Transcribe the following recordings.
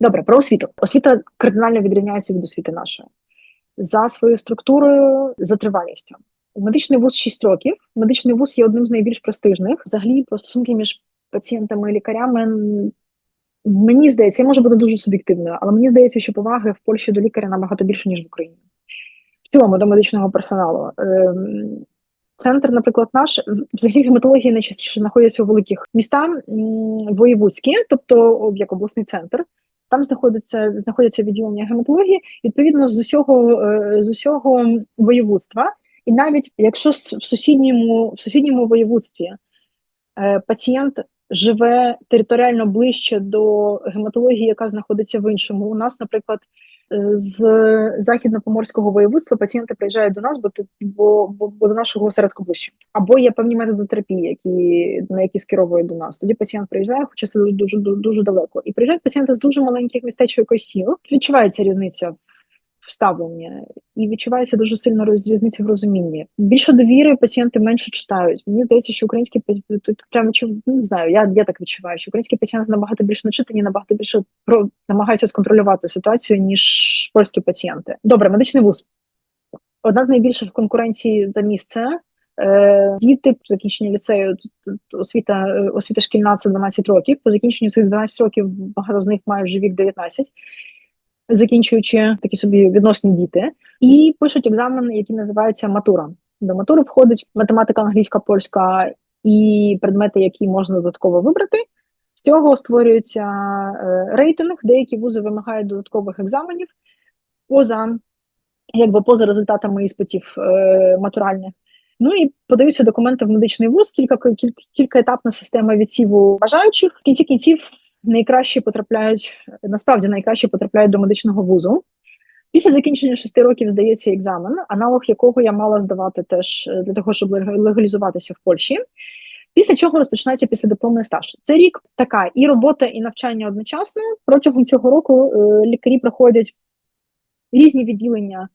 Добре, про освіту. Освіта кардинально відрізняється від освіти нашої за своєю структурою, за тривалістю. Медичний вуз 6 років. Медичний вуз є одним з найбільш престижних. Взагалі, про стосунки між пацієнтами і лікарями. Мені здається, я може бути дуже суб'єктивною, але мені здається, що поваги в Польщі до лікаря набагато більше, ніж в Україні. В цілому до медичного персоналу. Ем, центр, наприклад, наш взагалі гематології найчастіше знаходяться у великих містах воєвудські, тобто як обласний центр. Там знаходиться знаходяться відділення гематології, відповідно з усього е, з усього воєводства. І навіть якщо в сусідньому в сусідньому воєвудстві е, пацієнт живе територіально ближче до гематології, яка знаходиться в іншому, у нас, наприклад, з західно-поморського воєводства пацієнти приїжджають до нас, бо бо, бо, бо до нашого осередку ближче. Або є певні методи терапії, які на які скеровують до нас. Тоді пацієнт приїжджає, хоча це дуже дуже дуже далеко. І приїжджають пацієнти з дуже маленьких містечок якось сіл. Відчувається різниця вставлення, і відчувається дуже сильно різниця в розумінні. Більше довіри пацієнти менше читають. Мені здається, що українські тут прямо не знаю. Я я так відчуваю, що українські пацієнти набагато більше начитані, набагато більше про намагаються сконтролювати ситуацію ніж польські пацієнти. Добре, медичний вуз одна з найбільших конкуренцій за місце. Е, діти закінчення ліцею освіта освіта шкільна це 12 років. По закінченню цих 12 років багато з них мають вже вік 19 закінчуючи такі собі відносні діти, і пишуть екзамен, який називається матура. До матури входить математика, англійська, польська і предмети, які можна додатково вибрати. З цього створюється е, рейтинг. Деякі вузи вимагають додаткових екзаменів поза якби поза результатами іспитів е, матуральних. Ну і подаються документи в медичний вуз, кілька кілька, кількаетапна система відсіву бажаючих. В кінці кінців найкраще потрапляють насправді найкраще потрапляють до медичного вузу. Після закінчення шести років здається екзамен, аналог якого я мала здавати теж е, для того, щоб легалізуватися в Польщі. Після чого розпочинається післядипломний стаж. Це рік така і робота, і навчання одночасно. Протягом цього року е, лікарі проходять різні відділення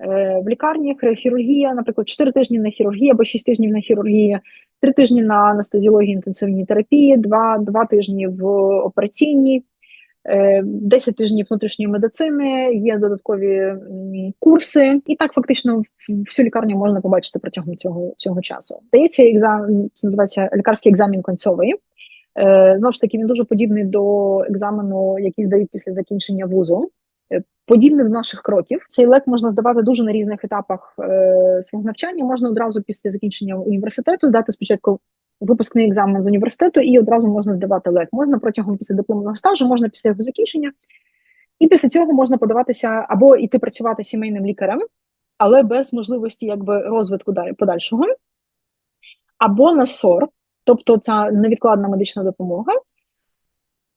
Е, в лікарні хірургія, наприклад, 4 тижні на хірургії або 6 тижнів на хірургії, 3 тижні на анестезіології інтенсивній терапії, 2, 2 тижні в операційній, 10 е, тижнів внутрішньої медицини, є додаткові курси, і так фактично всю лікарню можна побачити протягом цього цього часу. Здається, екзамен це називається лікарський екзамен концовий. Е, знову ж таки, він дуже подібний до екзамену, який здають після закінчення вузу. Подібних наших кроків цей лек можна здавати дуже на різних етапах е, свого навчання. Можна одразу після закінчення університету здати спочатку випускний екзамен з університету, і одразу можна здавати лек. Можна протягом після дипломного стажу, можна після його закінчення, і після цього можна подаватися або йти працювати сімейним лікарем, але без можливості якби розвитку далі подальшого, або на СОР, тобто ця невідкладна медична допомога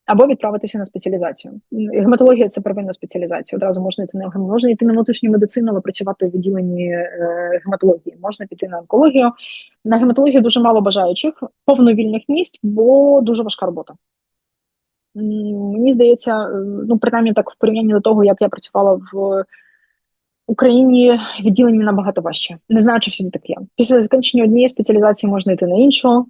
або відправитися на спеціалізацію. Гематологія це первинна спеціалізація. Одразу можна йти на можна йти на внутрішню медицину, але працювати в відділенні е, гематології. Можна піти на онкологію. На гематологію дуже мало бажаючих, повно вільних місць, бо дуже важка робота. Мені здається, е, ну принаймні так в порівнянні до того, як я працювала в Україні відділення набагато важче. Не знаю, чи всюди так є. Після закінчення однієї спеціалізації можна йти на іншу.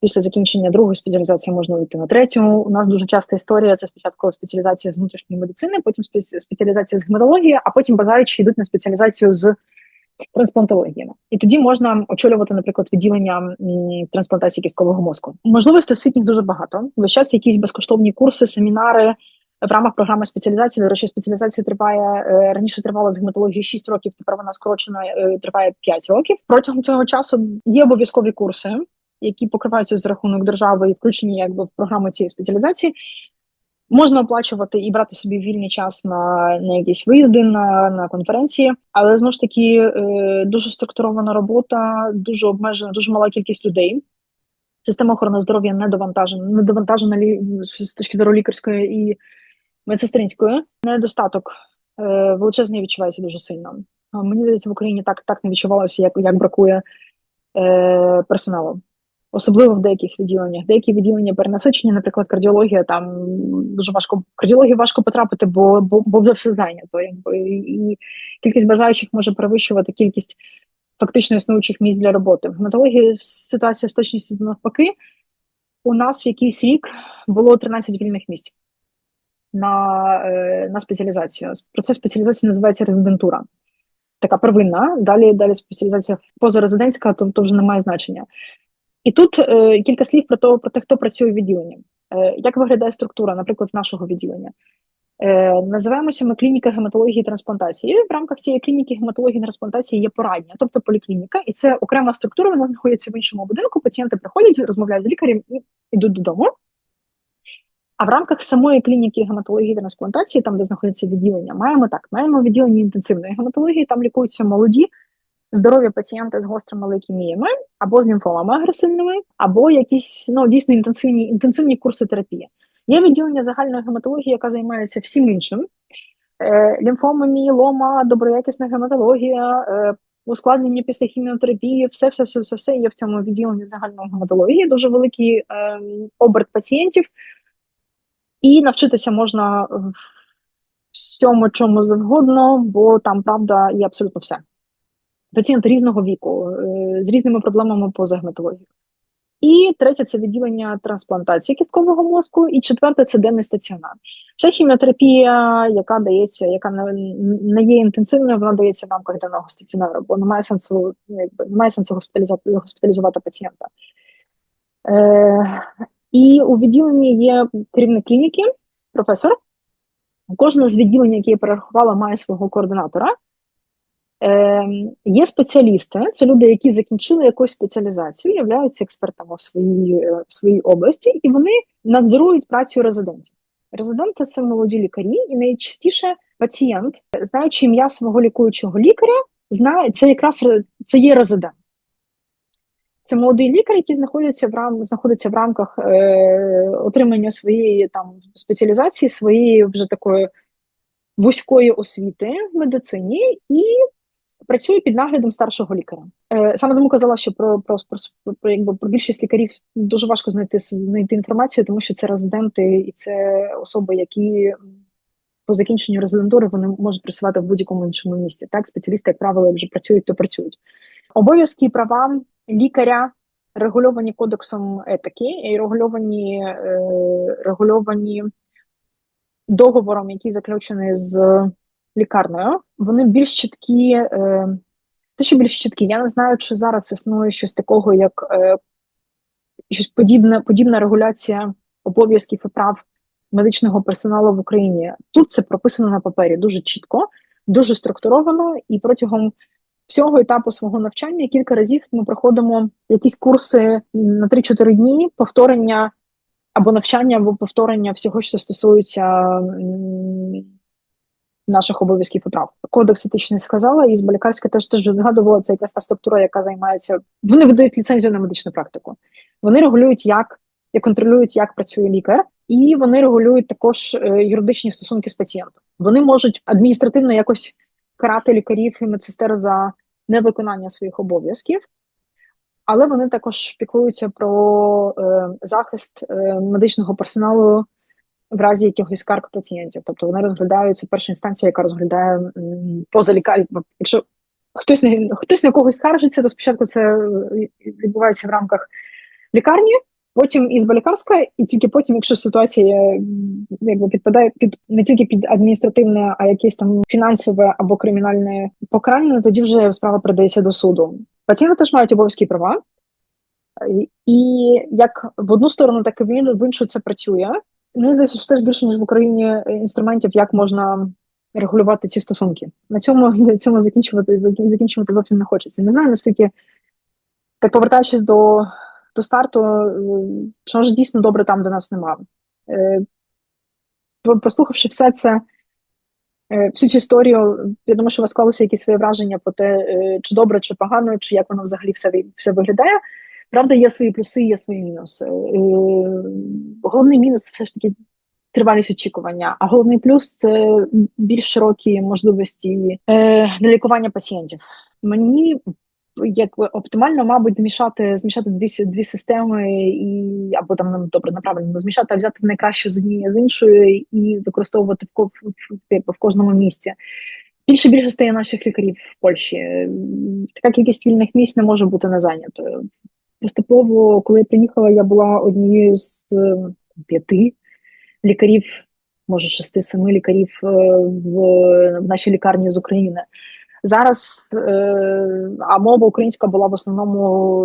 Після закінчення другої спеціалізації можна вийти на третю. У нас дуже часта історія це спочатку спеціалізація з внутрішньої медицини, потім спеціалізація з гематології, а потім бажаючи йдуть на спеціалізацію з трансплантології. І тоді можна очолювати, наприклад, відділення трансплантації кісткового мозку. Можливостей освітніх дуже багато. Весь час якісь безкоштовні курси, семінари. В рамках програми спеціалізації, до речі, спеціалізація триває е, раніше тривала з гематології 6 років. Тепер вона скорочена е, триває 5 років. Протягом цього часу є обов'язкові курси які покриваються за рахунок держави і включені якби в програму цієї спеціалізації. Можна оплачувати і брати собі вільний час на на якісь виїзди на на конференції, але знову ж таки е, дуже структурована робота, дуже обмежена, дуже мала кількість людей. Система охорони здоров'я не довантажена, не довантажена лі, з точки зору лікарської і медсестринської. Недостаток е, величезний відчувається дуже сильно. Мені здається, в Україні так так не відчувалося, як як бракує е, персоналу особливо в деяких відділеннях. Деякі відділення перенасичені, наприклад, кардіологія, там дуже важко в кардіологію важко потрапити, бо бо, бо все зайнято. І кількість бажаючих може перевищувати кількість фактично існуючих місць для роботи. В гематології ситуація з точністю навпаки. У нас в якийсь рік було 13 вільних місць. на е, на спеціалізацію. Процес спеціалізації називається резидентура. Така первинна, далі далі спеціалізація позарезидентська, то, то вже не має значення. І тут е, кілька слів про те, про те, хто працює в відділенні. Е, Як виглядає структура, наприклад, нашого відділення? Е, Називаємося ми клініка гематології і трансплантації. В рамках цієї клініки гематології і трансплантації є порадня, тобто поліклініка, і це окрема структура, вона знаходиться в іншому будинку. Пацієнти приходять, розмовляють з лікарем і йдуть додому. А в рамках самої клініки гематології та трансплантації, там де знаходиться відділення, маємо так: маємо відділення інтенсивної гематології, там лікуються молоді, здорові пацієнти з гострими лейкеміями, або з лімфомами агресивними, або якісь ну дійсно інтенсивні інтенсивні курси терапії. Є відділення загальної гематології, яка займається всім іншим: е, лімфома, мієлома, доброякісна гематологія, е, ускладнення після хіміотерапії, все, все, все, все, все є в цьому відділенні загальної гематології. Дуже великий е, оберт пацієнтів. І навчитися можна всьому чому завгодно, бо там правда є абсолютно все. Пацієнти різного віку, е, з різними проблемами поза гематологією. І третє це відділення трансплантації кісткового мозку, і четверте це денний стаціонар. Це хіміотерапія, яка дається, яка не є інтенсивною, вона дається в рамках денного стаціонару, бо немає сенсу, якби немає сенсу госпіталізувати, госпіталізувати пацієнта. Е, і у відділенні є керівник клініки, професор. Кожне з відділень, яке я перерахувала, має свого координатора. Е, Є спеціалісти, це люди, які закінчили якусь спеціалізацію, являються експертами в своїй е, в своїй області, і вони надзорують працю резидентів. Резиденти це молоді лікарі, і найчастіше пацієнт, знаючи ім'я свого лікуючого лікаря, знає це якраз це є резидент. Це молодий лікар, який знаходиться в рам знаходиться в рамках е, отримання своєї там спеціалізації, своєї вже такої вузької освіти в медицині і працює під наглядом старшого лікаря. Е, Саме тому казала, що про про, про, про, якби, про більшість лікарів дуже важко знайти знайти інформацію, тому що це резиденти і це особи, які по закінченню резидентури вони можуть працювати в будь-якому іншому місці. Так, спеціалісти, як правило, вже працюють, то працюють. Обов'язки і права лікаря регульовані кодексом етики і регульовані е, регульовані договором, який заключений з лікарнею. Вони більш чіткі, е, те, що більш чіткі. Я не знаю, чи зараз існує щось такого, як е, щось подібне, подібна регуляція обов'язків і прав медичного персоналу в Україні. Тут це прописано на папері дуже чітко, дуже структуровано і протягом всього етапу свого навчання кілька разів ми проходимо якісь курси на 3-4 дні повторення або навчання, або повторення всього, що стосується наших обов'язків і прав. Кодекс етичний сказала, і з Балікарська теж теж згадувала це якась та структура, яка займається. Вони видають ліцензію на медичну практику. Вони регулюють, як і контролюють, як працює лікар, і вони регулюють також е, юридичні стосунки з пацієнтом. Вони можуть адміністративно якось карати лікарів і медсестер за невиконання своїх обов'язків, але вони також піклуються про е, захист е, медичного персоналу в разі якихось скарг пацієнтів. Тобто вони розглядаються перша інстанція, яка розглядає поза лікар... Якщо хтось не хтось на когось скаржиться, то спочатку це е, відбувається в рамках лікарні потім із Балікарська, і тільки потім, якщо ситуація якби підпадає під не тільки під адміністративне, а якесь там фінансове або кримінальне покарання, тоді вже справа передається до суду. Пацієнти теж мають обов'язки і права, і як в одну сторону, так і в іншу це працює. Мені здається, що теж більше ніж в Україні інструментів, як можна регулювати ці стосунки. На цьому цьому закінчувати закінчувати зовсім не хочеться. Не знаю наскільки так повертаючись до до старту, що ж дійсно добре там, де нас немає. Е, прослухавши все це, е, всю цю історію, я думаю, що у вас склалося якісь свої враження про те, е, чи добре, чи погано, чи як воно взагалі все все виглядає. Правда, є свої плюси, є свої мінуси. Головний мінус все ж таки тривалість очікування, а головний плюс це більш широкі можливості для лікування пацієнтів. Мені як оптимально, мабуть, змішати змішати дві дві системи, і або там ну, добре направлено змішати, а взяти найкраще з однієї з іншої і використовувати в, в, в, в кожному місці. Більше більше стає наших лікарів в Польщі. Така кількість вільних місць не може бути не зайнятою. Поступово, коли я приїхала, я була однією з п'яти лікарів може шести-семи лікарів е, в, в нашій лікарні з України. Зараз е, а мова українська була в основному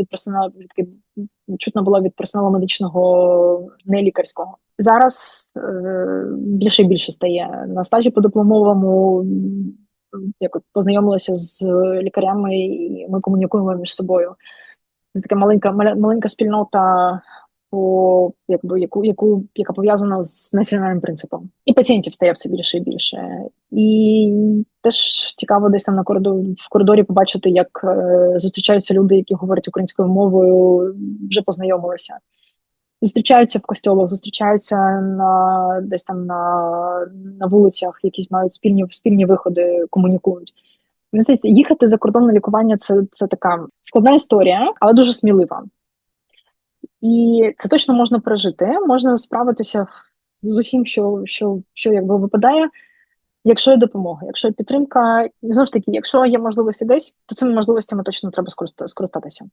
від персоналу від, чутно була від персоналу медичного не лікарського. Зараз е, більше і більше стає на стажі по дипломовому. Як от познайомилася з лікарями, і ми комунікуємо між собою. Це така маленька маленька спільнота, по якби яку, яку яка пов'язана з національним принципом, і пацієнтів стає все більше і більше. І теж цікаво десь там на коридорі в коридорі побачити, як е, зустрічаються люди, які говорять українською мовою, вже познайомилися. Зустрічаються в костьолах, зустрічаються на десь там на, на вулицях, якісь мають спільні спільні виходи, комунікують. Мені здається, їхати за кордон на лікування це, це така складна історія, але дуже смілива. І це точно можна пережити, можна справитися з усім, що, що, що якби випадає, якщо є допомога, якщо є підтримка. І знову ж таки, якщо є можливості десь, то цими можливостями точно треба скориста- скористатися.